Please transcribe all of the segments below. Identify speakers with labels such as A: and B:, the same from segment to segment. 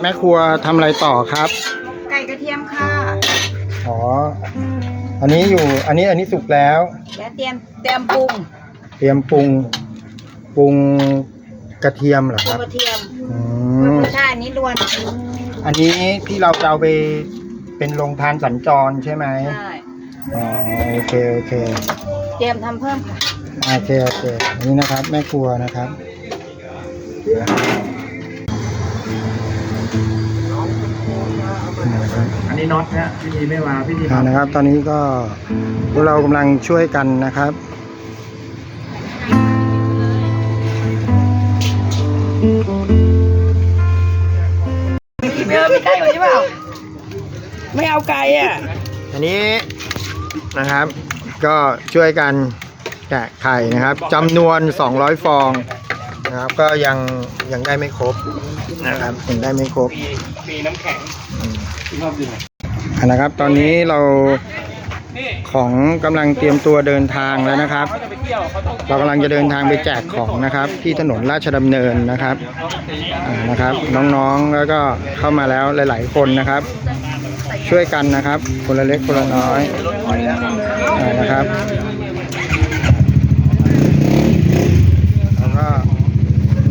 A: แม่ครัวทำอะไรต่อครับ
B: ไก่กระเทียมค่ะ
A: อ๋อ อันนี้อยู่ อันนี้อันนี้สุกแล้ว
B: เดี๋ยวเตรียมเตรียมปรุง
A: เตรียมปรุงปรุงกระเทียมเหรอ
B: ป
A: ค
B: รุง
A: รับ
B: กระเทียม
A: อื
B: เพื่อ
A: ม
B: รสชาติอันนี้รวน
A: อันนี้ที่เราจะเอาไปเป็นโรงทานสัญจรใช่ไหม
B: ใช่
A: อ๋อโอเคโอเค
B: เตรียมทำเพิ่มค่ะ
A: โอเคโอเคนี่นะครับแม่ครัวนะครับ
C: อันนี้น็อตนะพี่ทีไม่มาพี่ที
A: อ่านะครับ ตอนนี้ก็พวกเรากำลังช่วยกันนะครับ
B: เออไม่ใกล้กว่านี้เปล่าไม่เอาไก่อะ
A: อันนี้นะครับ ก็ช่วยกันแกะไข่นะครับจำนวน 200 ฟอง นะครับ ก็ยังยังได้ไม่ครบนะครับยังได้ไม่ครบ
C: ปีน้ำแข็งที่ชอบดื่ม
A: อะนะครับ ตอนนี้เราของกำลังเตรียมตัวเดินทางแล้วนะครับ
C: เขาจะไปเที่ยวเขาต้อง
A: เรากำลังจะเดินทางไปแจกของนะครับ ที่ถนนราชดำเนินนะครับอ่านะครับ น้องๆแล้วก็เข้ามาแล้วหลาย ๆ คนนะครับ ช่วยกันนะครับ คนละเล็กคนละน้อยอ่านะครับแล้วก็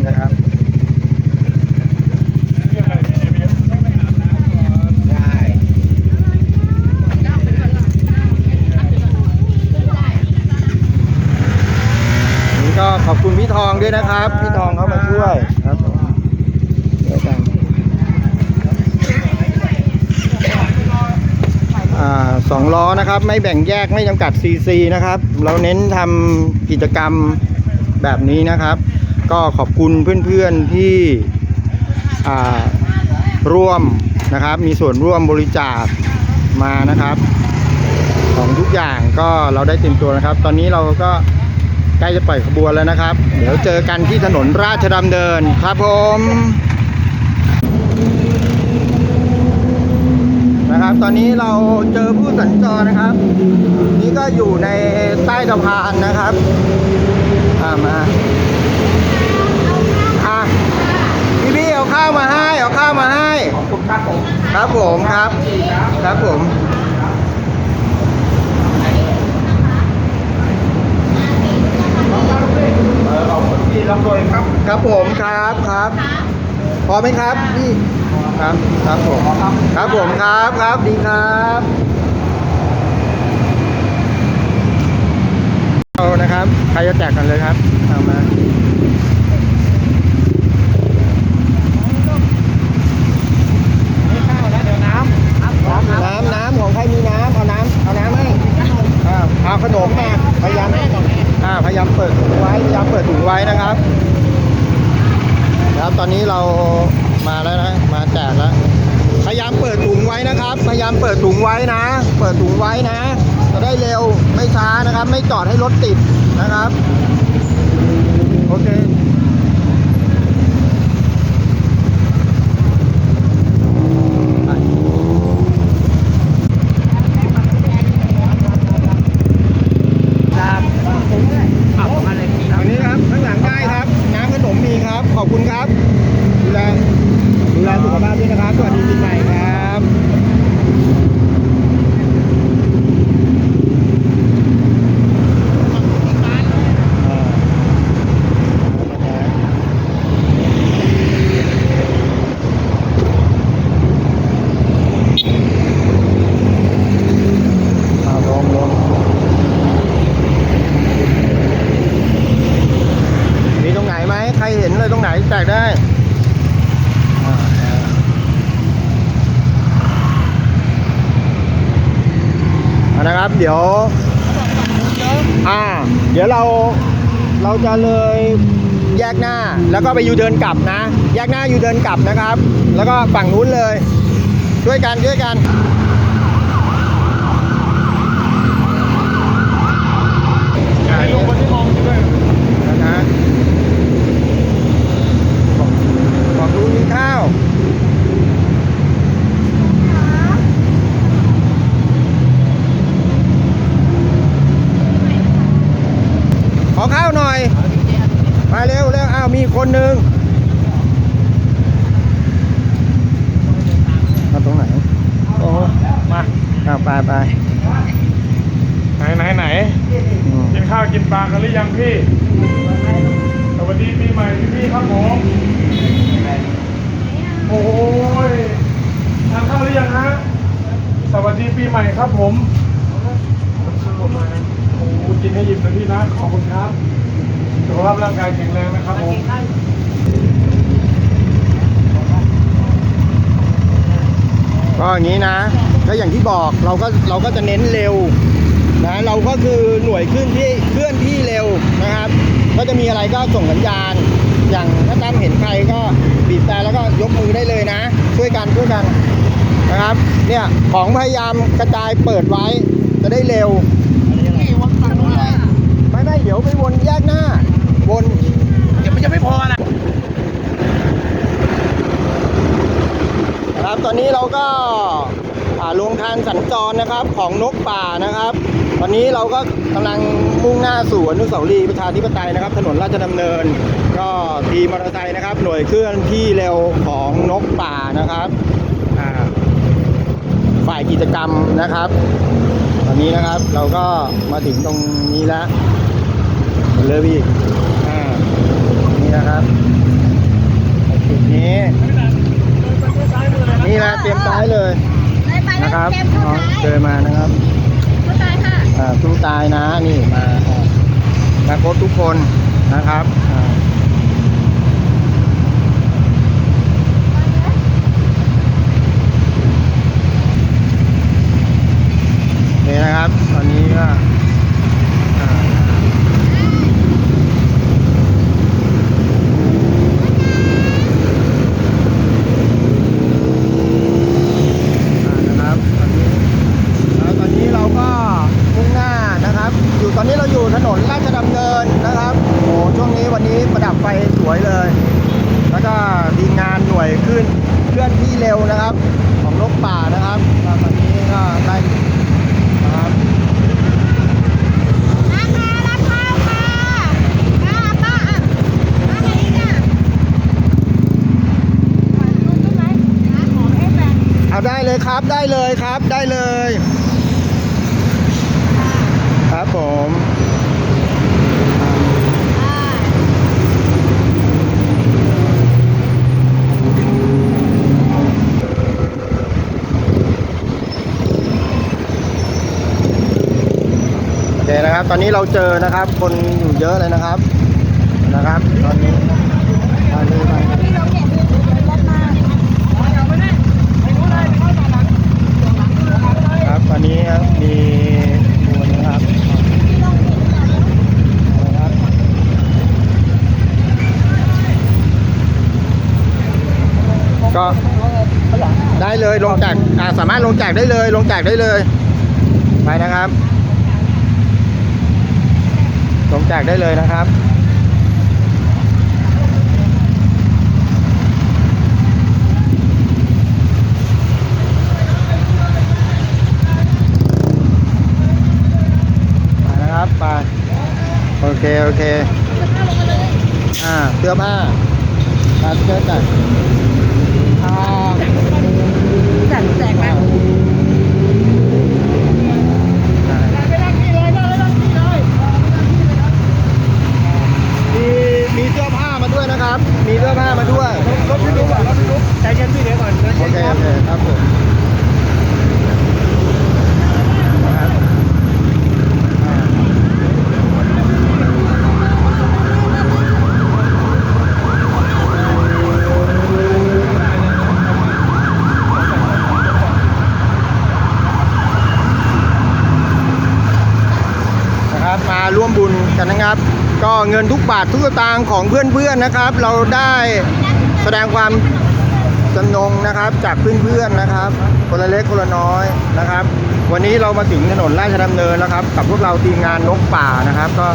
A: นะครับนี่ก็ขอบคุณพี่ทอง ด้วยนะครับ พี่ทองเข้ามาช่วยครับผมช่วกันอ่าสองล้อนะครับ ไม่แบ่งแยกไม่จำกัดซีซีนะครับ เราเน้นทำกิจกรรมแบบนี้นะครับ ก็ขอบคุณเพื่อนๆที่ร่วมนะครับ มีส่วนร่วมบริจาคมานะครับ ของทุกอย่างก็เราได้เตรียมตัวนะครับ ตอนนี้เราก็ ใกล้จะปล่อยขบวนแล้วนะครับ เดี๋ยวเจอกันที่ถนนราชดำเนินครับผมนะครับ ตอนนี้เราเจอผู้สัญจรนะครับ นี่ก็อยู่ในใต้สะพานนะครับอ่ามาอะพี่พี่ๆเอาข้าวมาให้ เอาข้าวมาให้
C: ขอบคุณครับผม
A: ครับผมครับ ครับผม
C: เออ เอาครับโดยครับ
A: ครับผมครับครับ พอไหมครับพี่ครับครับผมครับผมครับครับดีครับเอานะครับ ใครจะแจกกันเลยครับเอามาน้ำน้ำของใครมีน้ำเอาน้ำเอาน้ำให้อ่าเอาขนมมาพยายามอ่าพยายามเปิดถุงไว้พยายามเปิดถุงไว้นะครับ ครับตอนนี้เรามาแล้วนะมาแจกแล้วพยายามเปิดถุงไว้นะครับ พยายามเปิดถุงไว้นะ เปิดถุงไว้นะ จะได้เร็วไม่ช้านะครับ ไม่จอดให้รถติดนะครับ โอเคทางนี้ครับข้างหลังได้ครับ น้ำขนมมีครับ ขอบคุณครับ ดูแลดูแลสุขภาพด้วยนะครับ สวัสดีปีใหม่ครับอ่าลงลงมีตรงไหนไหม ใครเห็นเลยตรงไหนแจกได้อ่าอ่านะครับ เดี๋ยวอ่า เดี๋ยวเราเราจะเลยแยกหน้าแล้วก็ไปยูเดินกลับนะ แยกหน้ายูเดินกลับนะครับ แล้วก็ฝั่งนู้นเลยช่วยกันช่วยกัน
C: ข้าวหน่อยไปเร็
A: วเร็วอ้าวมีคนหนึ่งมาตรงไหนโอ้มาอ้าไปไป
C: ไหนไหนไหนกินข้าวกินปลากันหรือยังพี่สวัสดีปีใหม่พี่ครับผมโอ้ยทานข้าวหรือยังฮะสวัสดีปีใหม่ครับผม ข้าวมาโอ้โหกินให้อิ่มนะพี่นะ ขอบคุณครับสุขภาพร่างกายแข็งแรงนะครับผม
A: ก็อย่างนี้นะ ก็อย่างที่บอกเราก็เราก็จะเน้นเร็วนะเราก็คือหน่วยขึ้นที่เคลื่อนที่เร็วนะครับ ก็จะมีอะไรก็ส่งสัญญาณ อย่างถ้าตั้มเห็นใครก็บีบแต่แล้วก็ยกมือได้เลยนะ ช่วยกันช่วยกันนะครับ เนี่ยของพยายามกระจายเปิดไว้จะได้เร็ว
B: นี่วนฝั่งนู้นเลย
A: ไม่ไม่ เดี๋ยวไปวนแยกหน้า วน
B: เดี๋ยวมันจะไม่พอนะ
A: นะครับตอนนี้เราก็อ่าลงทางสัญจรนะครับของนกป่านะครับ ตอนนี้เราก็กำลังมุ่งหน้าสู่อนุสาวรีย์ประชาธิปไตยนะครับ ถนนราชดำเนิน ก็ทีมมอเตอร์ไซค์นะครับ หน่วยเคลื่อนที่เร็วของนกป่านะครับอ่าฝ่ายกิจกรรมนะครับ ตอนนี้นะครับเราก็มาถึงตรงนี้แล้ว เลยพี่อ่านี่นะครับจุดนี้ นี่นะเตรียมซ้ายเลย
D: ไปไปแล้ว
A: นะครับ
D: เต็มเข้า
A: น้อง
D: ซ้าย
A: เดินมานะครับ
D: เข้าซ้ายค่ะ
A: อ่าสู้ตายนะนี่มาอ่ามาครบทุกคนนะครับอ่านี่นะครับ ตอนนี้ก็อ่าอ่านะครับตอนนี้ แล้วตอนนี้เราก็มุ่งหน้านะครับ อยู่ตอนนี้เราอยู่ถนนราชดำเนินนะครับ โอ้ช่วงนี้วันนี้ประดับไฟสวยเลย แล้วก็ทีมงานหน่วยขึ้นเคลื่อนที่เร็วนะครับ ของนกป่านะครับก็ตอนนี้ก็ได้นะครับ
D: ราคารับข้าวค่ะป้าป้าอะป้าไหนอีกอะขอดูต้นไม้หาของให้แฟน
A: เอาได้เลยครับได้เลยครับได้เลย ครับผมโอเคนะครับ ตอนนี้เราเจอนะครับ คนอยู่เยอะเลยนะครับ นะครับ ตอนนี้ตอนนี้มา
D: พี่ลองแกะดูดูรถมา
A: ครับตอนนี้มีตัวนะครับ
D: พี่ลองแกะดูก่อนแล้ว
A: นะครับก็ได้เลยลงจากอ่าสามารถลงจากได้เลย ลงจากได้เลย ไปนะครับ ลงจากได้เลยนะครับไปนะครับไปโอเค โอเค อ่าเสื้อผ้าตัดเสื้อจัดอ่า
D: จัดแจกไหม
A: มีมีเสื้อผ้า มาด้วยนะครับมีเสื้อผ้ามาด้วย
C: รถพี่ลุกอะรถพี่ลุกใจเย็นพี่เดี๋ยวก่อนใจ
A: โอ
C: เย็น
A: เค
C: ครั
A: โอบเคครับผมนะครับอ่านะครับมาร่วมบุญกันนะครับ ก็ เงินทุกบาททุกสตางค์ของเพื่อนๆนะครับ เราได้แสดงความจำนงนะครับจากเพื่อนๆนะครับคนละเล็กคนละน้อยนะครับ วันนี้เรามาถึงถนนราชดำเนินแล้วครับ กับพวกเราทีมงานนกป่านะครับก็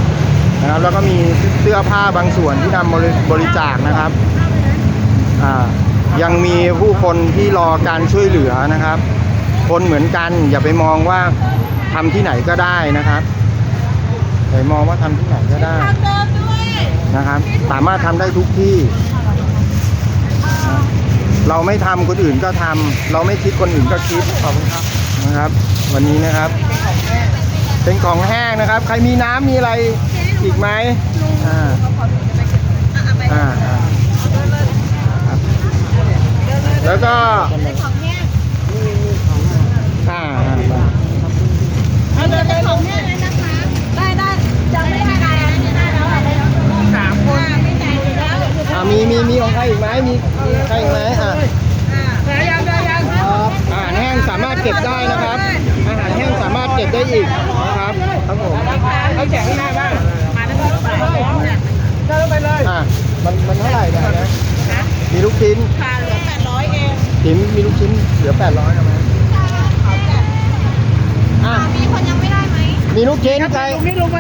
A: นะครับแล้วก็มีเสื้อผ้าบางส่วนที่นำบริบริจาคนะครับอ่ายังมีผู้คนที่รอการช่วยเหลือนะครับ คนเหมือนกันอย่าไปมองว่าทำที่ไหนก็ได้นะครับ อย่าไปมองว่าทำที่ไหนก็ได้
D: ทางเดิมด้วย
A: นะครับ สามารถทำได้ทุกที่ เราไม่ทำคนอื่นก็ทำเราไม่คิดคนอื่นก็คิดขอบคุณครับนะครับววันนี้นะครับ เป็นของแห้งนะครับ ใครมีน้ำมีอะไรอีกไหมอ่าอ่าอ่าครับแล้วก็
D: เป็นของแห้ง
A: อ่าอ่า
D: อันนี้เป็นของแห้ง มีมีมี
A: ของใครอีกไหมมีมีใครอีกไหมอ่า
B: ได้ยังได้ยัง
A: อาหารแห้งสามารถเก็บได้นะครับ อาหารแห้งสามารถเก็บได้อีกนะครับครับผม
B: เขาแจกข้างหน้าบ้างมาได้ไหมเนี่ยเดินไปเลย
A: อ่ามันมันเท่าไหร่เนี่ยนะมีลูกชิ้น
B: ค่าเหลือแปดร้อยเอง
A: ถิมมีลูกชิ้นเหลือ800นะไหมอะ
D: มีคนยังไม่ได้ไหม
A: มีลูกชิ้นใคร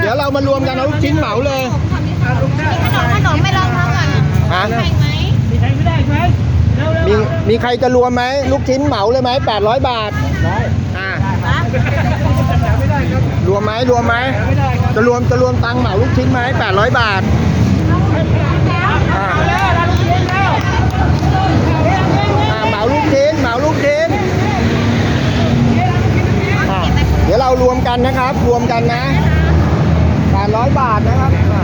A: เดี๋ยวเรามารวมกันเอาลูกชิ้นเหมาเลย
D: ขนมขนมไปลองท้องก่อน
A: ฮะ
D: ใช่ไหม
B: มีใครไม่ได้ไหมเร็วเร็ว
A: มีมีใครจะรวมไหมลูกชิ้นเหมาเลยไหม800บาทอ่ารวมไหมรวมไหมจะรวมจะรวมตังค์เหมาลูกชิ้นไหม800บาทอ่าอ่าเหมาลูกชิ้นเหมาลูกชิ้นอ่าเดี๋ยวเรารวมกันนะครับ รวมกันนะ800บาทนะครับอ่า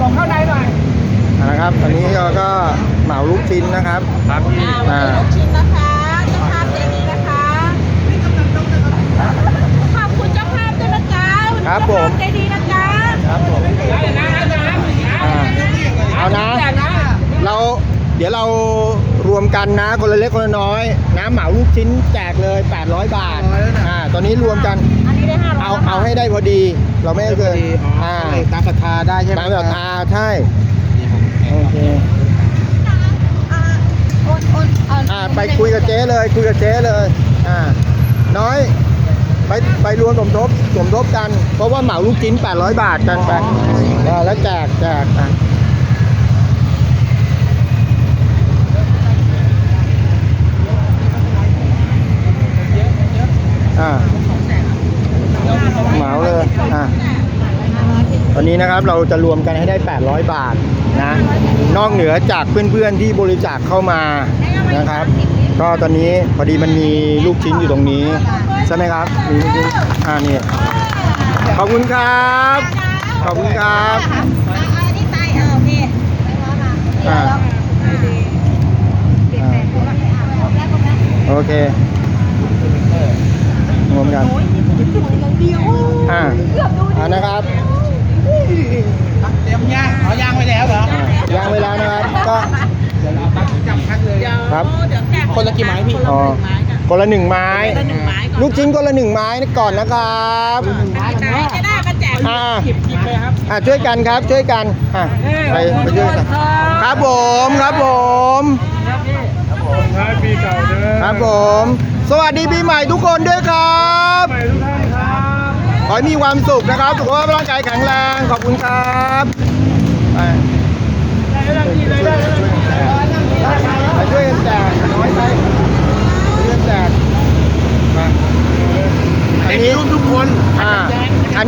B: บอกเข้าในหน่อย
A: อ่านะครับตอนนี้เราก็เหมาลูกชิ้นนะครับครับอ่า
D: ลูกชิ้นนะคะเจ้าภาพใจดีนะคะขอบคุณเจ้าภาพด้วยนะจ๊ะ
A: ครับผม
D: ใจดีนะจ๊ะ
A: ครับผม
B: ได้นะได้นะ
A: อ่าเอานะ
B: แจกนะ
A: เราเดี๋ยวเรารวมกันนะ คนละเล็กคนละน้อยนะเหมาลูกชิ้นแจกเลย 800 บาทอ่าตอนนี้รวมกัน
D: อั นนี้ได้ห้าร้อย
A: เอาเอาให้ได้พอดี เราไม่ให้เกินอ่า
C: ตามศรัทธาได้ใช่ไหม
A: ตามศรัทธาใช่โอเค
D: อ่าโอนโอนโอน
A: อ่าไปคุยกับเจ๊เลยคุยกับเจ๊เลยอ่าน้อย ไปไปรวมสมทบสมทบกัน เพราะว่าเหมาลูกชิ้น800 บาทกันไปอ่าแล้วแจกแจกอะอ่าเหมาเลย อ่าตอนนี้นะครับเราจะรวมกันให้ได้ 800 บาทนะ นอกเหนือจากเพื่อนๆที่บริจาคเข้ามานะครับ ก็ตอนนี้พอดีมันมีลูกชิ้นอยู่ตรงนี้ ใช่ไหมครับมีลูกชิ้นอ่านี่ขอบคุณครับ ขอบคุณครับ
D: อ่าโอเค
A: อ่าอ่าโอเคร วมกันอ่าอ่านะครับ
B: เตรียมย่างเอาย่างไว้แล้วเหรอ
A: อ่ายางเวลานะครับก็
B: จับคัดเลย
A: ครับ
B: คนละกี่ไม้พี่
A: อ๋อคนละหนึ่งไม้
D: หนึ่งไม้ก่อน
A: ลูกชิ้นคนละหนึ่งไม้ก่อนนะครับ
D: จะได้จะได้มาแจก
A: อ่า
B: หยิบหยิบเลยครับ
A: อ่าช่วยกันครับช่วยกันอะไปไปช่วยกันครับผมครับผม
C: ท้ายปีเก่าเด้อ
A: ครับผม สวัสดีปีใหม่ทุกคนด้วยครับ
C: ใหม่ทุกท่านครับ
A: ขอให้มีความสุขนะครับสุขภาพร่างกายแข็งแรงขอบคุณครับไป
B: ได้ได้ที่ได้ได้
A: ไปช่วยกันแจกน้อยไปช่วยกันแจกมาอันนี้ทุกคนอ่าอัน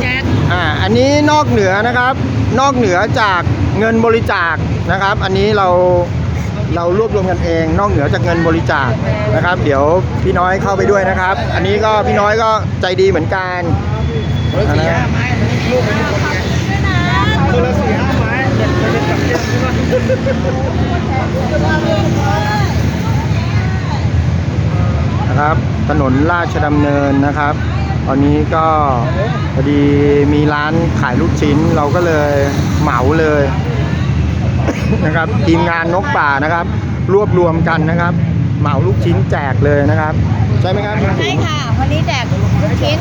A: อ่าอันนี้นอกเหนือนะครับ นอกเหนือจากเงินบริจาคนะครับ อันนี้เรา เรารวบรวมกันเองนอกเหนือจากเงินบริจาคนะครับ เดี๋ยวพี่น้อยเข้าไปด้วยนะครับ อันนี้ก็พี่น้อยก็ใจดีเหมือนกันนะ
C: คนละสี่ห้าไม้เด็กไปเป็นกับเทียมใช่ไหม
A: นะครับถนนราชดำเนินนะครับ ตอนนี้ก็พอดีมีร้านขายลูกชิ้นเราก็เลยเหมาเลย นะครับ ทีมงานนกป่านะครับ รวบรวมกันนะครับ เหมาลูกชิ้นแจกเลยนะครับ ใช่ไหมครับ
D: ใช่ค่ะ วันนี้แจกลูกชิ้น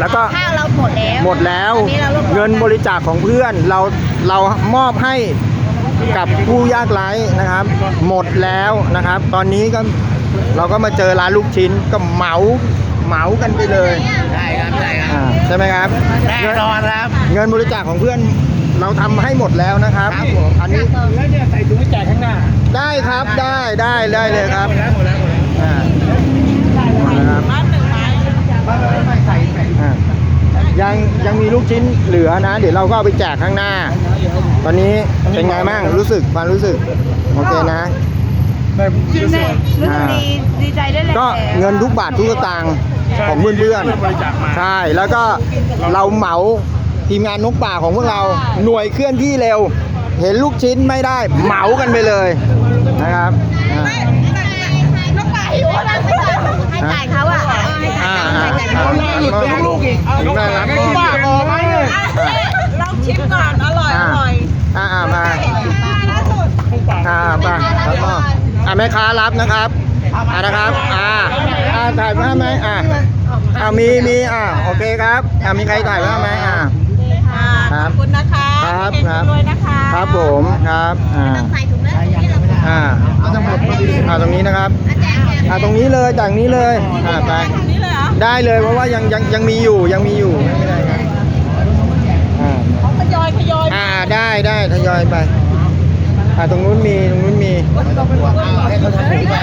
A: แล้วก็
D: ข้าวเราหมดแล้ว
A: หมดแล้ว
D: วันนี้เรารวบรวม
A: เงินบริจาคของเพื่อนเราเรามอบให้กับผู้ยากไร้นะครับ หมดแล้วนะครับ ตอนนี้ก็เราก็มาเจอร้านลูกชิ้นก็เหมาเหมากันไปเลย
B: ได้ครับได้ครับ
A: อ่าใช่ไหมครับ
B: แน่นอนครับ
A: เงินบริจาคของเพื่อน เราทำให้หมดแล้วนะครับ
B: ครับผม
A: อันนี้
B: แล้วเนี่ยใส่ถุงไว้แจกข้างหน้า
A: ได้ครับได้ได้ได้เลยครับ
B: หมดแล้วหมดแล้วหมดแล้ว
A: อ่านะครับ
D: บ้านหนึ่งไม้
A: อ่ายังยังมีลูกชิ้นเหลือนะ เดี๋ยวเราก็เอาไปแจกข้างหน้า ตอนนี้เป็นไงบ้างรู้สึกความรู้สึกโอเคนะ
C: ได้บุญกุศล
D: รู้สึกดีดีใจด้วยแหละ
A: ก็เงินทุกบาททุกสตางค์ของเพื่อน
C: บริจาคมา
A: ๆใช่ แล้วก็เราเหมา ทีมงานนกป่าของพวกเราหน่วยเคลื่อนที่เร็ว เห็นลูกชิ้นไม่ได้เหมากันไปเลยนะครับ
D: น้องป่าหิวอะไรให้จ่ายเขาอะให้จ่า
A: ย
D: ให้จ่าย
A: อ่า
D: เขา
B: ลูกอีกเอาลูก
A: น่าก
B: ไม่กินบ้าพอไหม
D: ลองชิมก่อนอร่อยอร่อย
A: อ่ามา
D: ล่าสุด
A: อ่าไปแล้วก็อ่าแม่ค้ารับนะครับอ่านะครับอ่าอ่าถ่ายภาพไหมอ่าอ่ามีมีอ่าโอเคครับอ่ามีใครถ่ายภาพไหมอ่า
D: ค่ะ
A: ครับ
D: ขอบคุณนะคะ
A: ครับ
D: เฮง
A: ครับ
D: ๆรวยนะคะ
A: ครับผมครับอ่า
D: ใส่ถุงเลยที่เรา
A: อ่าอ่าตรงนี้นะครับ
D: แจกแจก
A: อ่าตรงนี้เลยจากนี้เลยอ่าไป
D: ตรงนี้เลยเหรอ
A: ได้เลยเพราะว่ายังยังยังมีอยู่ยังมีอยู่ไม่เป็นไรครับอ่า
D: ทยอยทยอย
A: อ่าได้ได้ทยอยไปอ่าตรงนู้นมีตรงนู้นมี
B: ให้เขาทำดีกว่า